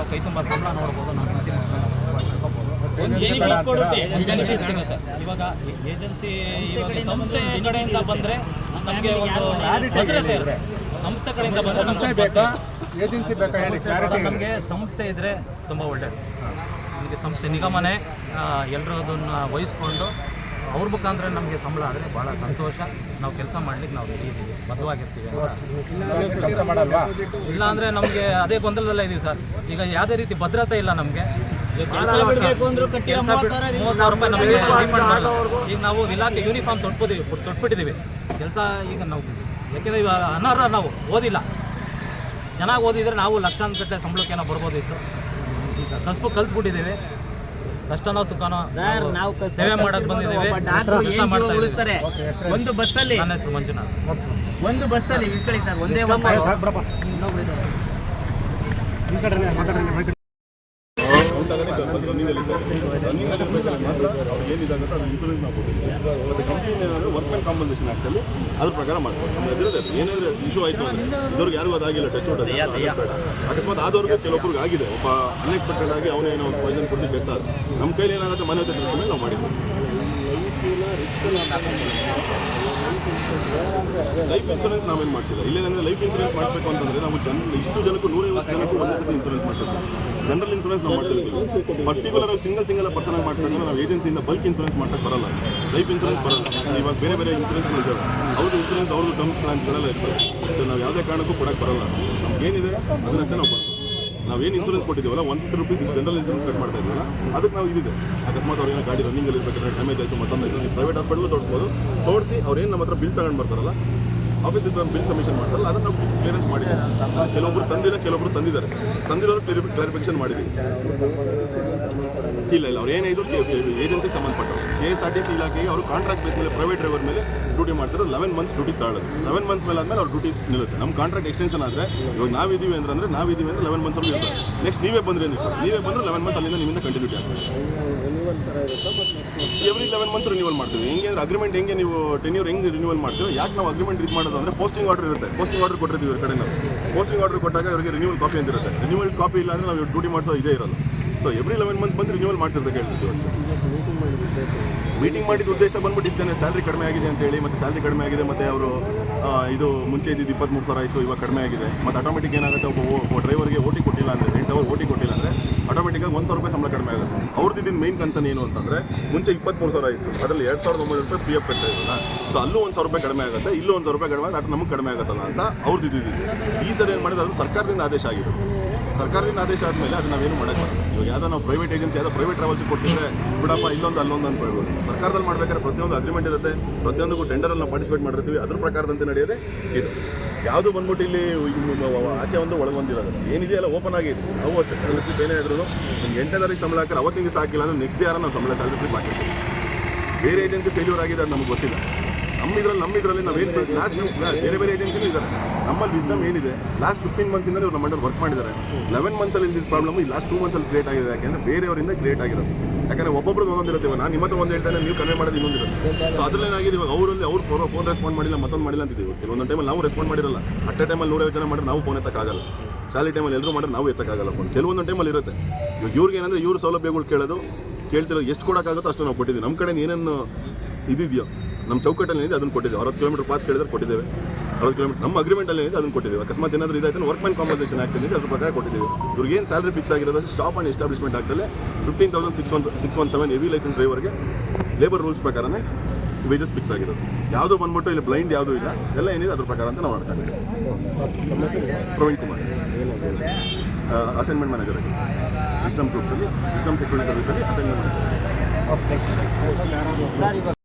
ನಾವು ಕೈ ತುಂಬ ಸಂಬಳ ನೋಡ್ಬೋದು ನಾವು ಸಿಗುತ್ತೆ. ಇವಾಗ ಏಜೆನ್ಸಿ ಇವಾಗ ಸಂಸ್ಥೆ ಕಡೆಯಿಂದ ಬಂದ್ರೆ ನಮಗೆ ಒಂದು ಭದ್ರತೆ ಇರುತ್ತೆ ಸಂಸ್ಥೆ ಕಡೆಯಿಂದ ಬಂದ್ರೆ ನಮ್ಗೆ ಬೇಕಾ? ಏಜೆನ್ಸಿ ಬೇಕಾ? ನಮಗೆ ಸಂಸ್ಥೆ ಇದ್ರೆ ತುಂಬಾ ಒಳ್ಳೆಯದು ನಮಗೆ ಸಂಸ್ಥೆ ನಿಗಮನೆ ಎಲ್ಲರೂ ಅದನ್ನ ವಹಿಸ್ಕೊಂಡು ಅವ್ರ ಮುಖಾಂತರ ನಮಗೆ ಸಂಬಳ ಆದರೆ ಭಾಳ ಸಂತೋಷ. ನಾವು ಕೆಲಸ ಮಾಡ್ಲಿಕ್ಕೆ ನಾವು ರೆಡಿ ಇದ್ದೀವಿ ಬದ್ಧವಾಗಿರ್ತೀವಿ ಇಲ್ಲ ಅಂದರೆ ನಮಗೆ ಅದೇ ಗೊಂದಲದಲ್ಲೇ ಇದೀವಿ ಸರ್. ಈಗ ಯಾವುದೇ ರೀತಿ ಭದ್ರತೆ ಇಲ್ಲ ನಮಗೆ. ಮೂವತ್ತು ಸಾವಿರ ರೂಪಾಯಿ ನಮಗೆ ಮಾಡಲ್ಲ. ಈಗ ನಾವು ಇಲಾಖೆ ಯೂನಿಫಾರ್ಮ್ ತೊಟ್ಬಿದ್ದೀವಿ ತೊಟ್ಬಿಟ್ಟಿದ್ದೀವಿ. ಕೆಲಸ ಈಗ ನಾವು ಯಾಕೆಂದರೆ ಇವಾಗ ಅನರ್ಹ ನಾವು ಓದಿಲ್ಲ. ಚೆನ್ನಾಗಿ ಓದಿದ್ರೆ ನಾವು ಲಕ್ಷಾಂತರ ಸಂಬಳಕ್ಕೆ ಏನೋ ಬರ್ಬೋದಿತ್ತು. ಈಗ ಕಸ್ಬು ಕಲ್ತ್ಬಿಟ್ಟಿದ್ದೀವಿ. ಕಷ್ಟನೋ ಸುಖನೋ ಸರ್ ನಾವು ಸೇವೆ ಮಾಡಕ್ ಬಂದಿದ್ದೀವಿ. ಡಾಕ್ಟ್ರು ಕೆಲಸ ಏನ್ ಮಾಡ್ತಾ ಉಳಿಸ್ತಾರೆ. ಒಂದು ಬಸ್ಸಲ್ಲಿ ನನ್ನ ಹೆಸರು ಮಂಜುನಾಥ್ ಒಂದು ಬಸ್ಸಲ್ಲಿ ಇಟ್ಕೊಳ್ಳಿ ಸರ್ ಒಂದೇ ಒಂದು ಬಿಡಪ್ಪ ಈ ಕಡೆ ಮಾತಾಡಿ ಏನಿದಾಗುತ್ತೆ ಅದು ಇನ್ಸೂರೆನ್ಸ್ ನಾವು ಕೊಟ್ಟಿದ್ದೀವಿ. ಮತ್ತು ಕಂಪ್ನಿ ಏನಾದರೂ ಕಾಂಪನ್ಸೇಷನ್ ಅದ್ರ ಪ್ರಕಾರ ಮಾಡ್ತೀವಿ. ನಮ್ಮ ಏನಾದರೂ ಇಶ್ಯೂ ಆಯಿತು ಅಂದರೆ ಇದ್ರಿಗೆ ಯಾರಿಗೂ ಅದಾಗಿಲ್ಲ ಟಚ್ ಔಟ್ ಅಕಸ್ಮಾತ್ ಆದವ್ರಿಗೆ ಕೆಲವೊಬ್ರಿಗೆ ಆಗಿದೆ. ಒಬ್ಬ ಅನ್ಎಕ್ಸ್ಪೆಕ್ಟೆಡ್ ಆಗಿ ಅವನೇ ಏನೋ ಒಂದು ಪಾಯ್ಸನ್ ಕೊಟ್ಟು ಬೇಕಾದ್ರೆ ನಮ್ಮ ಕೈಲಿ ಏನಾಗುತ್ತೆ ಮನೆ ಹತ್ರ ನಾವು ಮಾಡಿದ್ವಿ. ಲೈಫ್ ಇನ್ಶೂರೆನ್ಸ್ ನಾವೇನು ಮಾಡಿಸಿಲ್ಲ. ಇಲ್ಲೇನಂದ್ರೆ ಲೈಫ್ ಇನ್ಶೂರೆನ್ಸ್ ಮಾಡಬೇಕು ಅಂತಂದ್ರೆ ನಾವು ಜನ ಇಷ್ಟು ಜನಕ್ಕೂ ನೂರೈವತ್ತು ಜನಕ್ಕೂ ಒಂದೇ ಸತಿ ಇನ್ಶೂರೆನ್ಸ್ ಮಾಡಿಸಿದ್ವಿ. ಜನರಲ್ ಇನ್ಶೂರೆನ್ಸ್ ನಾವು ಮಾಡಿಸಿರ್ತೀವಿ ಪರ್ಟಿಕ್ಯುಲರ್ ಆಗಿ ಸಿಂಗಲ್ ಸಿಂಗಲ್ ಪರ್ಸನ್ ಆಗಿ ನಾವು ಏಜೆನ್ಸಿಯಿಂದ ಬಲ್ಕ್ ಇನ್ಶೂರೆನ್ಸ್ ಮಾಡ್ಸಕ್ಕೆ ಬರಲ್ಲ. ಲೈಫ್ ಇನ್ಶೂರೆನ್ಸ್ ಬರಲ್ಲ. ಇವಾಗ ಬೇರೆ ಬೇರೆ ಇನ್ಶೂರೆನ್ಸ್ ಇದ್ದಾವೆ ಅವ್ರದ್ದು ಇನ್ಶೂರೆನ್ಸ್ ಅವ್ರದ್ದು ಟರ್ಮ್ಸ್ ಪ್ಲಾನ್ಸ್ಗಳೆಲ್ಲ ಇರ್ತವೆ ಸೊ ನಾವು ಯಾವುದೇ ಕಾರಣಕ್ಕೂ ಕೊಡಕ್ಕೆ ಬರಲ್ಲ. ನಮ್ಗೆ ಏನಿದೆ ಅದನ್ನಷ್ಟೇ ನಾವು ಕೊಡ್ತೀವಿ ನಾವೇನು insurance ಕೊಟ್ಟಿದ್ದೀವಲ್ಲ one fifty rupees general insurance cut ಮಾಡ್ತಾ ಇದ್ದೀವಲ್ಲ, ಅದಕ್ಕೆ ನಾವು ಇದಿದೆ. ಅಕಸ್ಮಾತ್ ಅವ್ರೇನೋ ಗಾಡಿ ರನ್ನಿಂಗಲ್ಲಿ ಇರಬೇಕಾದ್ರೆ ಡ್ಯಾಮೇಜ್ ಆಯಿತು ಮತ್ತೊಂದು ಆಯಿತು ಪ್ರೈವೇಟ್ ಹಾಸ್ಪಿಟಲ್ ತೋರಿಸ್ಬೋದು. ತೋರಿಸಿ ಏನು ನಮ್ಮ ಹತ್ರ ಬಿಲ್ ತಗೊಂಡು ಬರ್ತಾರಲ್ಲ ಆಫೀಸಿಂದ ಒಂದು ಬಿಲ್ ಸಬ್ಮಿಷನ್ ಮಾಡ್ತಾರಲ್ಲ, ಅದನ್ನು ನಾವು ಕ್ಲಿಯರೆನ್ಸ್ ಮಾಡಿ ಕೆಲವೊಬ್ರು ತಂದಿಲ್ಲ, ಕೆಲವೊಬ್ರು ತಂದಿದ್ದಾರೆ. ತಂದಿರೋರು ಕ್ಲಾರಿಫಿಕೇಶನ್ ಮಾಡಿದ್ದೀವಿ ಇಲ್ಲ ಇಲ್ಲ, ಅವ್ರು ಏನೇ ಇದ್ರು ಏಜೆನ್ಸಿಗೆ ಸಂಬಂಧಪಟ್ಟರು K S R T C ಇಲಾಖೆಗೆ ಅವರು ಕಾಂಟ್ರಾಕ್ಟ್ ಬೇಸ್ ಮೇಲೆ ಪ್ರೈವೇಟ್ ಡ್ರೈವರ್ ಮೇಲೆ ಡ್ಯೂಟಿ ಮಾಡ್ತಾರೆ ಲೆವೆನ್ ಮಂತ್ಸ್ ಡ್ಯೂಟಿ ತಾಳೋದು. ಲೆವೆನ್ ಮಂತ್ಸ್ ಮೇಲೆ ಆದ್ಮೇಲೆ ಅವ್ರ ಡ್ಯೂಟಿ ನಿಲ್ಲುತ್ತೆ. ನಮ್ಮ ಕಾಂಟ್ರಾಕ್ಟ್ ಎಕ್ಸ್ಟೆನ್ಷನ್ ಆದರೆ, ಇವಾಗ ನಾವಿದ್ದೀವಿ ಅಂದ್ರೆ ಅಂದ್ರೆ ನಾವಿದ್ದೀವಿ ಅಂದ್ರೆ ಲೆವೆನ್ ಮಂತ್ಸ್ ಇರ್ತಾರೆ. ನೆಕ್ಸ್ಟ್ ನೀವೇ ಬಂದ್ರಿ ಅಂದ್ರೆ ನೀವೇ ಬಂದ್ರೆ ಲೆವೆನ್ ಮಂತ್ಸ್ ಅಲ್ಲಿಂದ ನಿಮ್ಮಿಂದ ಕಂಟಿನ್ಯೂ ಆಗ್ತದೆ ಎವ್ರಿ ಲೆವೆನ್ ಮಂತ್ಸ್ ರಿನ್ಯೂವಲ್ ಮಾಡ್ತೀವಿ. ಹೆಂಗೆ ಅಂದ್ರೆ ಅಗ್ರಿಮೆಂಟ್ ಹೆಂಗೆ ನೀವು ಟೆನ್ಯೂರ್ ಹೆಂಗೆ ರಿನ್ಯೂವಲ್ ಮಾಡ್ತೀವಿ ಯಾಕೆ ನಾವು ಅಗ್ರಿಮೆಂಟ್ ಇದು ಮಾಡೋದು? ಅಂದ್ರೆ ಪೋಸ್ಟಿಂಗ್ ಆರ್ಡರ್ ಇರುತ್ತೆ. ಪೋಸ್ಟಿಂಗ್ ಆರ್ಡರ್ ಕೊಟ್ಟಿರ್ತೀವಿ ಇವ್ರ ಕಡೆ ಪೋಸ್ಟಿಂಗ್ ಆರ್ಡರ್ ಕೊಟ್ಟಾಗ ಇವರಿಗೆ ರಿನ್ಯೂವಲ್ ಕಾಪಿ ಅಂತ ಇರುತ್ತೆ. ರಿನ್ಯೂವಲ್ ಕಾಪಿ ಇಲ್ಲ ಅಂದ್ರೆ ನಾವು ಡ್ಯೂಟಿ ಮಾಡಿಸೋ ಇದೇ ಇರಲ್ಲ. ಸೊ ಎವ್ರಿ ಲೆವೆನ್ ಮಂತ್ ಬಂದು ರಿನ್ಯೂವಲ್ ಮಾಡಿಸಿರ್ಬೇಕು ಹೇಳ್ತೀವಿ ಅಷ್ಟೇ. ಮೀಟಿಂಗ್ ಮಾಡಿದ ಉದ್ದೇಶ ಬಂದ್ಬಿಟ್ಟು ಇಷ್ಟೇ ಸ್ಯಾಲ್ರಿ ಕಡಿಮೆ ಆಗಿದೆ ಅಂತ ಹೇಳಿ, ಮತ್ತೆ ಸ್ಯಾಲ್ರಿ ಕಡಿಮೆ ಆಗಿದೆ, ಮತ್ತೆ ಅವರು ಇದು ಮುಂಚೆ ಇದ್ದಿದ್ದು ಇಪ್ಪತ್ತ್ಮೂರು ಸಾವಿರ ಆಯಿತು, ಇವಾಗ ಕಡಿಮೆ ಆಗಿದೆ. ಮತ್ತೆ ಆಟೋಮೆಟಿಕ್ ಏನಾಗುತ್ತೆ, ಒಬ್ಬ ಡ್ರೈವರ್ಗೆ ಓಟಿ ಕೊಟ್ಟಿಲ್ಲ ಅಂದರೆ ಎಂಟು ಅವರ್ ಓಟಿ ಕೊಟ್ಟಿಲ್ಲ ಅಂದರೆ ಆಟೋಮೆಟಿಕಾಗಿ ಒಂದು ಸಾವಿರ ರೂಪಾಯಿ ಸಂಬಳ ಕಡಿಮೆ ಆಗುತ್ತೆ. ಅವ್ರದ್ದು ಇದ್ದಿದ್ದು ಮೇನ್ ಕನ್ಸರ್ನ್ ಏನು ಅಂತಂದರೆ, ಮುಂಚೆ ಇಪ್ಪತ್ತ್ಮೂರು ಸಾವಿರ ಆಯಿತು, ಅದರಲ್ಲಿ ಎರಡು ಸಾವಿರದ ಒಂಬೈನೂರು ರೂಪಾಯಿ ಪಿ ಎಫ್ ಕಟ್ತಾ ಇರಲ್ಲ ಸೊ ಅಲ್ಲೂ ಒಂದು ಸಾವಿರ ರೂಪಾಯಿ ಕಡಿಮೆ ಆಗುತ್ತೆ, ಇಲ್ಲೂ ಒಂದು ಸಾವಿರ ರೂಪಾಯಿ ಕಡಿಮೆ ಆಗುತ್ತೆ ನಮಗೆ ಕಡಿಮೆ ಆಗುತ್ತಲ್ಲ ಅಂತ ಅವ್ರದ್ದು ಇದ್ದಿದ್ದು. ಈ ಸರಿ ಏನು ಮಾಡಿದ್ರೆ, ಅದು ಸರ್ಕಾರದಿಂದ ಆದೇಶ ಆಗಿದೆ ಸರ್ಕಾರದಿಂದ ಆದೇಶ ಆದಮೇಲೆ ಅದು ನಾವೇನು ಮಾಡೋಕ್ಕಾಗಲ್ಲ ಇವಾಗ ಯಾವುದೋ ನಾವು ಪ್ರೈವೇಟ್ ಏಜೆನ್ಸಿ ಯಾವುದೋ ಪ್ರೈವೇಟ್ ಟ್ರಾವೆಲ್ಸ್ ಕೊಡ್ತಿದ್ರೆ ಬಿಡಪ್ಪ, ಇಲ್ಲೊಂದು, ಅಲ್ಲೊಂದು ಅಂತ ಹೇಳ್ಬೋದು. ಸರ್ಕಾರದಲ್ಲಿ ಮಾಡ್ಬೇಕಾದ್ರೆ ಪ್ರತಿಯೊಂದು ಅಗ್ರಿಮೆಂಟ್ ಇರುತ್ತೆ. ಪ್ರತಿಯೊಂದಕ್ಕೂ ಟೆಂಡರಲ್ಲಿ ನಾವು ಪಾರ್ಟಿಸಿಪೇಟ್ ಮಾಡಿರ್ತೀವಿ. ಅದ್ರ ಪ್ರಕಾರದಂತೆ ನಡೆಯೋದೇ ಇದು. ಯಾವುದು ಬಂದ್ಬಿಟ್ಟು ಇಲ್ಲಿ ಆಚೆ ಒಂದು, ಒಳಗೆ ಬಂದಿರೋದು ಏನಿದೆಯಲ್ಲ ಓಪನ್ ಆಗಿದೆ ನಾವು ಅಷ್ಟೇ ಸ್ಯಾಲರಿ ಸ್ಲಿಪ್ ಏನೇ ಇದ್ರು ನಿಮ್ಗೆ ಎಂಟನೇ ತಾರೀಕು ಸಂಬಳ ಹಾಕಿದ್ರೆ ಅವತ್ತಿನ ಸಾಕಿಲ್ಲ ಅಂದ್ರೆ ನೆಕ್ಸ್ಟ್ ಯಾರು ನಾವು ಸಂಬಳ ಸ್ಯಾಲರಿ ಸ್ಲಿಪ್ ಹಾಕಿರ್ತೀವಿ. ಬೇರೆ ಏಜೆನ್ಸಿ ಫೇಲ್ಯೂರ್ ಆಗಿದೆ ಅದು ನಮ್ಗೆ ಗೊತ್ತಿಲ್ಲ. ನಮ್ಮ ಇದರಲ್ಲಿ ನಮ್ಮ ಇದರಲ್ಲಿ ನಾವೇನು ಲಾಸ್ಟ್ ಬೇರೆ ಬೇರೆ ಏಜೆನ್ಸಿನೂ ಇದ್ದಾರೆ ನಮ್ಮಲ್ಲಿ ವಿಸ್ಡಮ್ ಏನಿದೆ? ಲಾಸ್ಟ್ ಫಿಫ್ಟೀನ್ ಮಂತ್ಸಿಂದ ಇವ್ರು ನಮ್ಮ ಅಂಡರ್ ವರ್ಕ್ ಮಾಡಿದ್ದಾರೆ. ಲೆವೆನ್ ಮಂತ್ಸಲ್ಲಿ ಇದ್ದಿದ್ದ ಪ್ರಾಬ್ಲಮ್ ಈ ಲಾಸ್ಟ್ ಟೂ ಮಂತ್ಸಲ್ಲಿ ಕ್ರಿಯೇಟ್ ಆಗಿದೆ. ಯಾಕೆಂದರೆ ಬೇರೆಯವರಿಂದ ಕ್ರಿಯೇಟ್ ಆಗಿರೋದು. ಯಾಕಂದರೆ ಒಬ್ಬೊಬ್ರಿಗೆ ಒಂದೊಂದಿರುತ್ತೆ ಇವಾಗ ನಾನು ನಿಮ್ಮ ಹತ್ರ ಒಂದು ಹೇಳ್ತಾನೆ ನೀವು ಕಡಿಮೆ ಮಾಡೋದು ಇನ್ನೊಂದಿರುತ್ತೆ ಸೊ ಅದ್ರಲ್ಲಿ ಏನಾಗಿದೆ ಇವಾಗ ಅವರಲ್ಲಿ ಅವ್ರು ಫೋನ್ ಫೋನ್ ರೆಸ್ಪಾಂಡ್ ಮಾಡಿಲ್ಲ, ಮತ್ತೊಂದು ಮಾಡಿಲ್ಲ ಅಂತಿದ್ದೀವಿ ಕೆಲವೊಂದು ಟೈಮಲ್ಲಿ ನಾವು ರೆಸ್ಪಾಂಡ್ ಮಾಡಿರಲ್ಲ. ಅಟ್ ಟೈಮಲ್ಲಿ ನೂರೈವತ್ತು ಜನ ಮಾಡಿದ್ರೆ ನಾವು ಫೋನ್ ಎತ್ತಕ್ಕಾಗಲ್ಲ. ಶಾಲೆ ಟೈಮಲ್ಲಿ ಎಲ್ಲರೂ ಮಾಡಿದ್ರೆ ನಾವು ಎತ್ತಕ್ಕಾಗಲ್ಲ ಫೋನ್ ಕೆಲವೊಂದು ಟೈಮಲ್ಲಿ ಇರುತ್ತೆ. ಇವಾಗ ಇವ್ರಿಗೆ ಏನಂದರೆ ಇವ್ರ ಸೌಲಭ್ಯಗಳು ಕೇಳೋದು ಕೇಳ್ತಿರೋ ಎಷ್ಟು ಕೊಡೋಕ್ಕಾಗುತ್ತೋ ಅಷ್ಟು ನಾವು ಕೊಟ್ಟಿದ್ದೀವಿ. ನಮ್ಮ ಕಡೆ ಏನೇನು ಇದಿದೆಯೋ ನಮ್ಮ ಚೌಕಟ್ಟಲ್ಲಿ ಏನಿದೆ ಅದನ್ನು ಕೊಟ್ಟಿದ್ದೇವೆ. ಅರವತ್ತು ಕಿಲೋಮೀಟರ್ ಪಾಸ್ ಕೇಳಿದ್ರೆ ಕೊಟ್ಟಿದ್ದೇವೆ. ಅರವತ್ತು ಕಿಲೋಮೀಟರ್ ನಮ್ಮ ಅಗ್ರಿಮೆಂಟಲ್ಲಿ ಏನಿದೆ ಅದನ್ನು ಕೊಟ್ಟಿದ್ದೇವೆ. ಅಕಸ್ಮಾತ್ ಏನಾದರೂ ಇದಾಯ್ತು ಮ್ಯಾನ್ ಕಾಂಪನ್ಸೇಷನ್ ಆಗ್ತಿದೆ ಇದೆ ಅದ್ರ ಪ್ರಕಾರ ಕೊಟ್ಟಿದ್ದೀವಿ. ಇವ್ರಿಗೆ ಏನು ಸ್ಯಾಲರಿ ಫಿಕ್ಸ್ ಆಗಿರೋದು staff and establishment ಆಗ್ತಲೇ fifteen thousand six one six one seven AV licence ಡ್ರೈವರ್ಗೆ ಲೇಬರ್ ರೂಲ್ಸ್ ಪ್ರಕಾರನೇ ವೇಜಸ್ ಫಿಕ್ಸ್ ಆಗಿರೋದು. ಯಾವುದೋ ಬಂದ್ಬಿಟ್ಟು ಇಲ್ಲಿ ಬ್ಲೈಂಡ್ ಯಾವುದೂ ಇಲ್ಲ. ಎಲ್ಲ ಏನಿದೆ ಅದ್ರ ಪ್ರಕಾರ ಅಂತ ನಾವು ಮಾಡ್ಕೊಂಡಿದ್ದೀವಿ ಪ್ರವೀಣ್ ಕುಮಾರ್. ಅಸೈನ್ಮೆಂಟ್ ಮ್ಯಾನೇಜರ್ ಆಗಿ ಸಿಸ್ಟಮ್ ಗ್ರೂಪ್ಸಲ್ಲಿ ಸಿಸ್ಟಮ್ ಸೆಕ್ಯೂರಿಟಿ ಸರ್ವಿಸಲ್ಲಿ ಅಸೈನ್ಮೆಂಟ್ ಮ್ಯಾನೇಜರ್